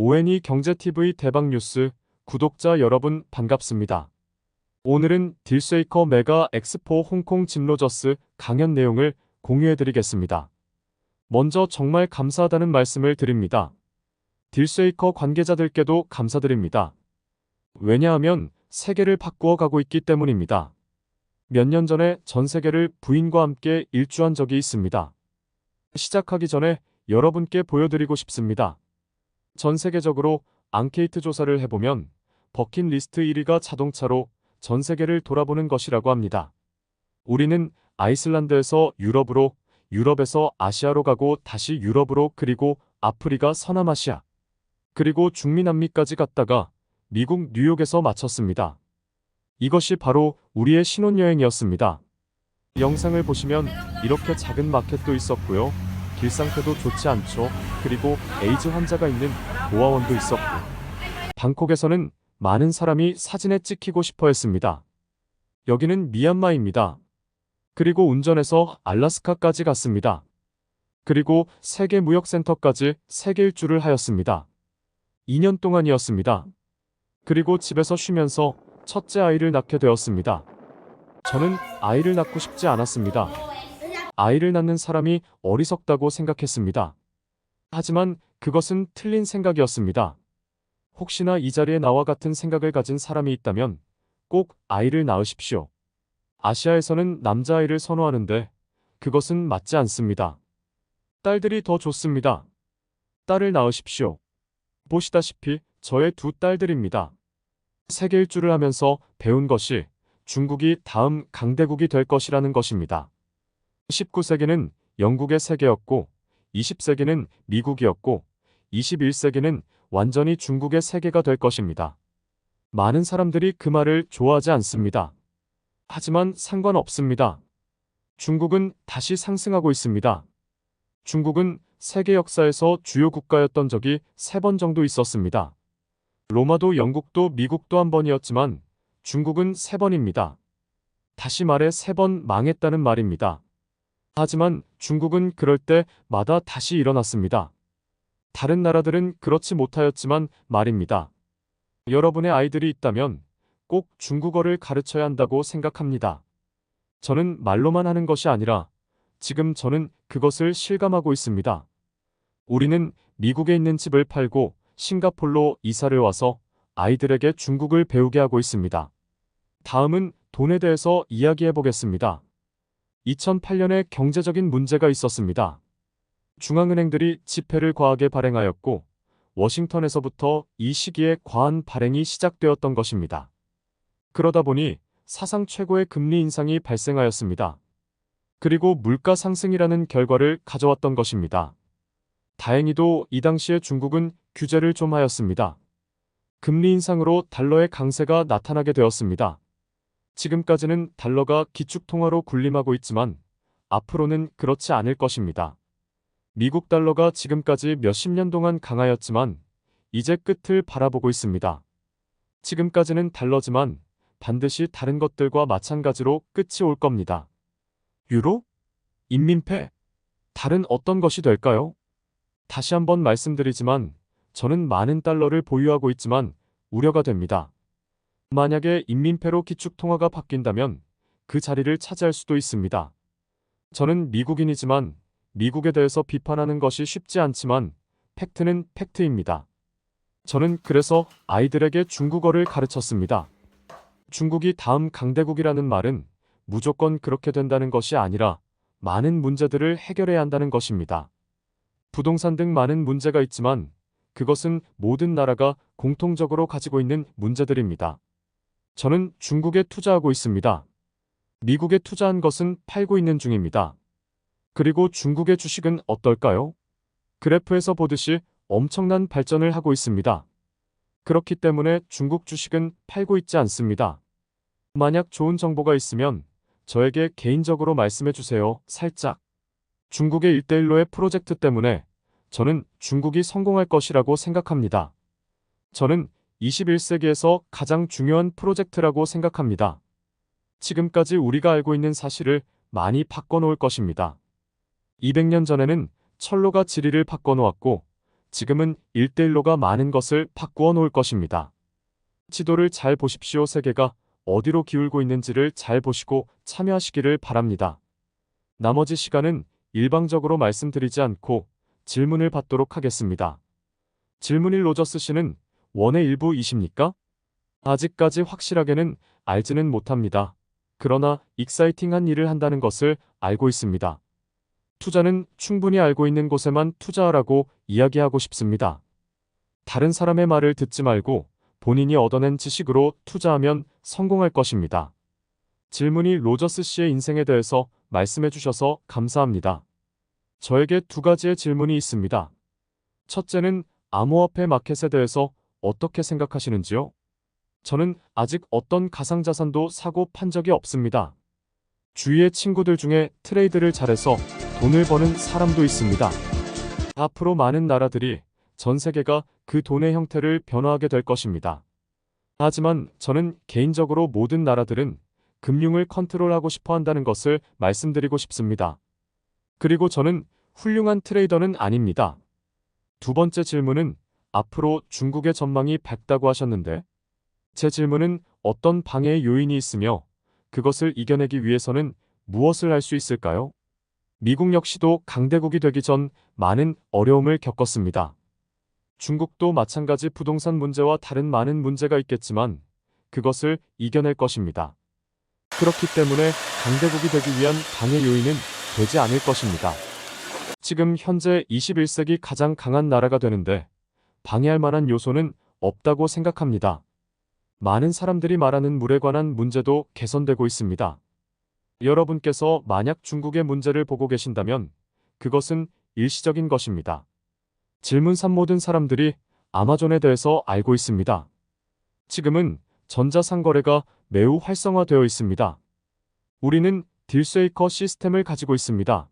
ONE 경제TV 대박뉴스 구독자 여러분 반갑습니다. 오늘은 딜쉐이커 메가 엑스포 홍콩 짐로저스 강연 내용을 공유해드리겠습니다. 먼저 정말 감사하다는 말씀을 드립니다. 딜쉐이커 관계자들께도 감사드립니다. 왜냐하면 세계를 바꾸어 가고 있기 때문입니다. 몇 년 전에 전 세계를 부인과 함께 일주한 적이 있습니다. 시작하기 전에 여러분께 보여드리고 싶습니다. 전 세계적으로 앙케이트 조사를 해보면 버킷리스트 1위가 자동차로 전 세계를 돌아보는 것이라고 합니다. 우리는 아이슬란드에서 유럽으로, 유럽에서 아시아로 가고 다시 유럽으로 그리고 아프리카 서남아시아, 그리고 중미남미까지 갔다가 미국 뉴욕에서 마쳤습니다. 이것이 바로 우리의 신혼여행이었습니다. 영상을 보시면 이렇게 작은 마켓도 있었고요. 길 상태도 좋지 않죠. 그리고 에이즈 환자가 있는 고아원도 있었고. 방콕에서는 많은 사람이 사진에 찍히고 싶어 했습니다. 여기는 미얀마입니다. 그리고 운전해서 알라스카까지 갔습니다. 그리고 세계무역센터까지 세계 일주를 하였습니다. 2년 동안이었습니다. 그리고 집에서 쉬면서 첫째 아이를 낳게 되었습니다. 저는 아이를 낳고 싶지 않았습니다. 아이를 낳는 사람이 어리석다고 생각했습니다. 하지만 그것은 틀린 생각이었습니다. 혹시나 이 자리에 나와 같은 생각을 가진 사람이 있다면 꼭 아이를 낳으십시오. 아시아에서는 남자아이를 선호하는데 그것은 맞지 않습니다. 딸들이 더 좋습니다. 딸을 낳으십시오. 보시다시피 저의 두 딸들입니다. 세계 일주를 하면서 배운 것이 중국이 다음 강대국이 될 것이라는 것입니다. 19세기는 영국의 세계였고 20세기는 미국이었고 21세기는 완전히 중국의 세계가 될 것입니다. 많은 사람들이 그 말을 좋아하지 않습니다. 하지만 상관없습니다. 중국은 다시 상승하고 있습니다. 중국은 세계 역사에서 주요 국가였던 적이 세 번 정도 있었습니다. 로마도 영국도 미국도 한 번이었지만 중국은 세 번입니다. 다시 말해 세 번 망했다는 말입니다. 하지만 중국은 그럴 때마다 다시 일어났습니다. 다른 나라들은 그렇지 못하였지만 말입니다. 여러분의 아이들이 있다면 꼭 중국어를 가르쳐야 한다고 생각합니다. 저는 말로만 하는 것이 아니라 지금 저는 그것을 실감하고 있습니다. 우리는 미국에 있는 집을 팔고 싱가폴로 이사를 와서 아이들에게 중국을 배우게 하고 있습니다. 다음은 돈에 대해서 이야기해 보겠습니다. 2008년에 경제적인 문제가 있었습니다. 중앙은행들이 지폐를 과하게 발행하였고 워싱턴에서부터 이 시기에 과한 발행이 시작되었던 것입니다. 그러다 보니 사상 최고의 금리 인상이 발생하였습니다. 그리고 물가 상승이라는 결과를 가져왔던 것입니다. 다행히도 이 당시에 중국은 규제를 좀 하였습니다. 금리 인상으로 달러의 강세가 나타나게 되었습니다. 지금까지는 달러가 기축통화로 군림하고 있지만 앞으로는 그렇지 않을 것입니다. 미국 달러가 지금까지 몇십 년 동안 강하였지만 이제 끝을 바라보고 있습니다. 지금까지는 달러지만 반드시 다른 것들과 마찬가지로 끝이 올 겁니다. 유로? 인민폐? 다른 어떤 것이 될까요? 다시 한번 말씀드리지만 저는 많은 달러를 보유하고 있지만 우려가 됩니다. 만약에 인민폐로 기축통화가 바뀐다면 그 자리를 차지할 수도 있습니다. 저는 미국인이지만 미국에 대해서 비판하는 것이 쉽지 않지만 팩트는 팩트입니다. 저는 그래서 아이들에게 중국어를 가르쳤습니다. 중국이 다음 강대국이라는 말은 무조건 그렇게 된다는 것이 아니라 많은 문제들을 해결해야 한다는 것입니다. 부동산 등 많은 문제가 있지만 그것은 모든 나라가 공통적으로 가지고 있는 문제들입니다. 저는 중국에 투자하고 있습니다. 미국에 투자한 것은 팔고 있는 중입니다. 그리고 중국의 주식은 어떨까요? 그래프에서 보듯이 엄청난 발전을 하고 있습니다. 그렇기 때문에 중국 주식은 팔고 있지 않습니다. 만약 좋은 정보가 있으면 저에게 개인적으로 말씀해 주세요. 살짝. 중국의 1대1로의 프로젝트 때문에 저는 중국이 성공할 것이라고 생각합니다. 저는 21세기에서 가장 중요한 프로젝트라고 생각합니다. 지금까지 우리가 알고 있는 사실을 많이 바꿔놓을 것입니다. 200년 전에는 철로가 지리를 바꿔놓았고 지금은 1대1로가 많은 것을 바꾸어 놓을 것입니다. 지도를 잘 보십시오. 세계가 어디로 기울고 있는지를 잘 보시고 참여하시기를 바랍니다. 나머지 시간은 일방적으로 말씀드리지 않고 질문을 받도록 하겠습니다. 질문 1 로저스 씨는 원의 일부이십니까? 아직까지 확실하게는 알지는 못합니다. 그러나 익사이팅한 일을 한다는 것을 알고 있습니다. 투자는 충분히 알고 있는 곳에만 투자하라고 이야기하고 싶습니다. 다른 사람의 말을 듣지 말고 본인이 얻어낸 지식으로 투자하면 성공할 것입니다. 질문이 로저스 씨의 인생에 대해서 말씀해 주셔서 감사합니다. 저에게 두 가지의 질문이 있습니다. 첫째는 암호화폐 마켓에 대해서 어떻게 생각하시는지요? 저는 아직 어떤 가상자산도 사고 판 적이 없습니다. 주위의 친구들 중에 트레이드를 잘해서 돈을 버는 사람도 있습니다. 앞으로 많은 나라들이 전 세계가 그 돈의 형태를 변화하게 될 것입니다. 하지만 저는 개인적으로 모든 나라들은 금융을 컨트롤하고 싶어 한다는 것을 말씀드리고 싶습니다. 그리고 저는 훌륭한 트레이더는 아닙니다. 두 번째 질문은 앞으로 중국의 전망이 밝다고 하셨는데 제 질문은 어떤 방해의 요인이 있으며 그것을 이겨내기 위해서는 무엇을 할 수 있을까요? 미국 역시도 강대국이 되기 전 많은 어려움을 겪었습니다. 중국도 마찬가지 부동산 문제와 다른 많은 문제가 있겠지만 그것을 이겨낼 것입니다. 그렇기 때문에 강대국이 되기 위한 방해 요인은 되지 않을 것입니다. 지금 현재 21세기 가장 강한 나라가 되는데 방해할 만한 요소는 없다고 생각합니다. 많은 사람들이 말하는 물에 관한 문제도 개선되고 있습니다. 여러분께서 만약 중국의 문제를 보고 계신다면 그것은 일시적인 것입니다. 질문 3 모든 사람들이 아마존에 대해서 알고 있습니다. 지금은 전자상거래가 매우 활성화되어 있습니다. 우리는 딜쉐이커 시스템을 가지고 있습니다.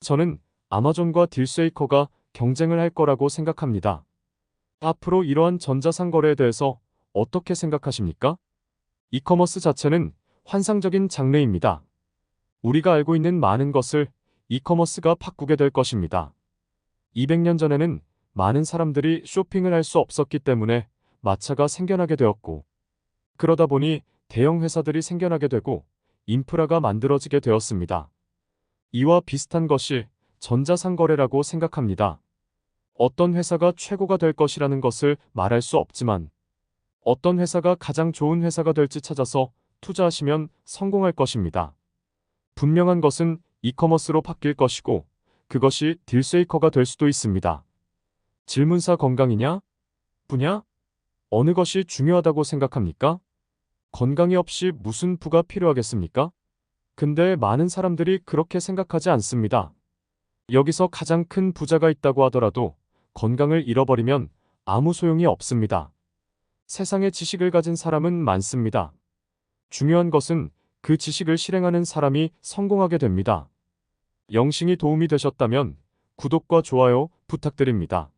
저는 아마존과 딜쉐이커가 경쟁을 할 거라고 생각합니다. 앞으로 이러한 전자상거래에 대해서 어떻게 생각하십니까? 이커머스 자체는 환상적인 장르입니다. 우리가 알고 있는 많은 것을 이커머스가 바꾸게 될 것입니다. 200년 전에는 많은 사람들이 쇼핑을 할 수 없었기 때문에 마차가 생겨나게 되었고, 그러다 보니 대형 회사들이 생겨나게 되고 인프라가 만들어지게 되었습니다. 이와 비슷한 것이 전자상거래라고 생각합니다. 어떤 회사가 최고가 될 것이라는 것을 말할 수 없지만 어떤 회사가 가장 좋은 회사가 될지 찾아서 투자하시면 성공할 것입니다. 분명한 것은 이커머스로 바뀔 것이고 그것이 딜쉐이커가 될 수도 있습니다. 질문사 건강이냐? 부냐? 어느 것이 중요하다고 생각합니까? 건강이 없이 무슨 부가 필요하겠습니까? 근데 많은 사람들이 그렇게 생각하지 않습니다. 여기서 가장 큰 부자가 있다고 하더라도 건강을 잃어버리면 아무 소용이 없습니다. 세상에 지식을 가진 사람은 많습니다. 중요한 것은 그 지식을 실행하는 사람이 성공하게 됩니다. 영싱이 도움이 되셨다면 구독과 좋아요 부탁드립니다.